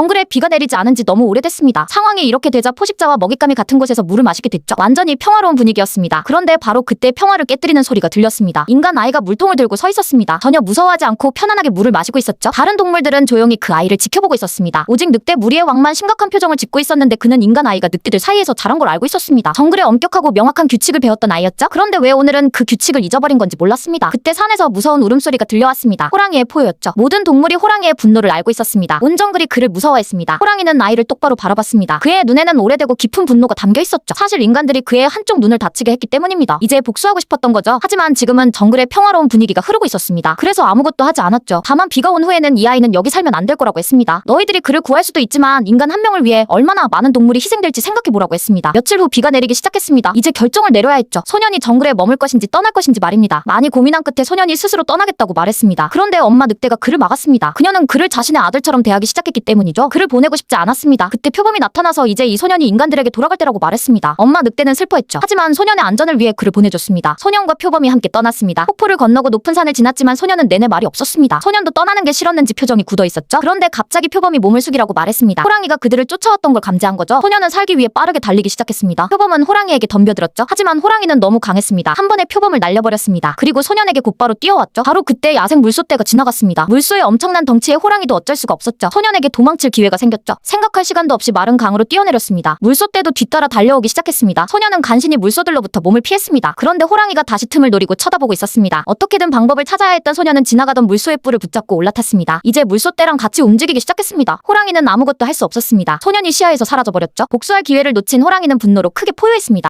정글에 비가 내리지 않은 지 너무 오래됐습니다. 상황이 이렇게 되자 포식자와 먹잇감이 같은 곳에서 물을 마시게 됐죠. 완전히 평화로운 분위기였습니다. 그런데 바로 그때 평화를 깨뜨리는 소리가 들렸습니다. 인간 아이가 물통을 들고 서 있었습니다. 전혀 무서워하지 않고 편안하게 물을 마시고 있었죠. 다른 동물들은 조용히 그 아이를 지켜보고 있었습니다. 오직 늑대 무리의 왕만 심각한 표정을 짓고 있었는데 그는 인간 아이가 늑대들 사이에서 자란 걸 알고 있었습니다. 정글에 엄격하고 명확한 규칙을 배웠던 아이였죠. 그런데 왜 오늘은 그 규칙을 잊어버린 건지 몰랐습니다. 그때 산에서 무서운 울음소리가 들려왔습니다. 호랑이의 포효였죠. 모든 동물이 호랑이의 분노를 알고 있었습니다. 온 정글이 그를 무서워 했습니다. 호랑이는 아이를 똑바로 바라봤습니다. 그의 눈에는 오래되고 깊은 분노가 담겨 있었죠. 사실 인간들이 그의 한쪽 눈을 다치게 했기 때문입니다. 이제 복수하고 싶었던 거죠. 하지만 지금은 정글의 평화로운 분위기가 흐르고 있었습니다. 그래서 아무것도 하지 않았죠. 다만 비가 온 후에는 이 아이는 여기 살면 안 될 거라고 했습니다. 너희들이 그를 구할 수도 있지만 인간 한 명을 위해 얼마나 많은 동물이 희생될지 생각해보라고 했습니다. 며칠 후 비가 내리기 시작했습니다. 이제 결정을 내려야 했죠. 소년이 정글에 머물 것인지 떠날 것인지 말입니다. 많이 고민한 끝에 소년이 스스로 떠나겠다고 말했습니다. 그런데 엄마 늑대가 그를 막았습니다. 그녀는 그를 자신의 아들처럼 대하기 시작했기 때문이죠. 그를 보내고 싶지 않았습니다. 그때 표범이 나타나서 이제 이 소년이 인간들에게 돌아갈 때라고 말했습니다. 엄마 늑대는 슬퍼했죠. 하지만 소년의 안전을 위해 그를 보내줬습니다. 소년과 표범이 함께 떠났습니다. 폭포를 건너고 높은 산을 지났지만 소년은 내내 말이 없었습니다. 소년도 떠나는 게 싫었는지 표정이 굳어 있었죠. 그런데 갑자기 표범이 몸을 숙이라고 말했습니다. 호랑이가 그들을 쫓아왔던 걸 감지한 거죠. 소년은 살기 위해 빠르게 달리기 시작했습니다. 표범은 호랑이에게 덤벼들었죠. 하지만 호랑이는 너무 강했습니다. 한 번에 표범을 날려버렸습니다. 그리고 소년에게 곧바로 뛰어왔죠. 바로 그때 야생 물소떼가 지나갔습니다. 물소의 엄청난 덩치에 호랑이도 어쩔 수가 없었죠. 소년에게 도망 칠 기회가 생겼죠. 생각할 시간도 없이 마른 강으로 뛰어내렸습니다. 물소떼도 뒤따라 달려오기 시작했습니다. 소년은 간신히 물소들로부터 몸을 피했습니다. 그런데 호랑이가 다시 틈을 노리고 쳐다보고 있었습니다. 어떻게든 방법을 찾아야 했던 소년은 지나가던 물소의 뿔을 붙잡고 올라탔습니다. 이제 물소떼랑 같이 움직이기 시작했습니다. 호랑이는 아무것도 할 수 없었습니다. 소년이 시야에서 사라져버렸죠. 복수할 기회를 놓친 호랑이는 분노로 크게 포효했습니다.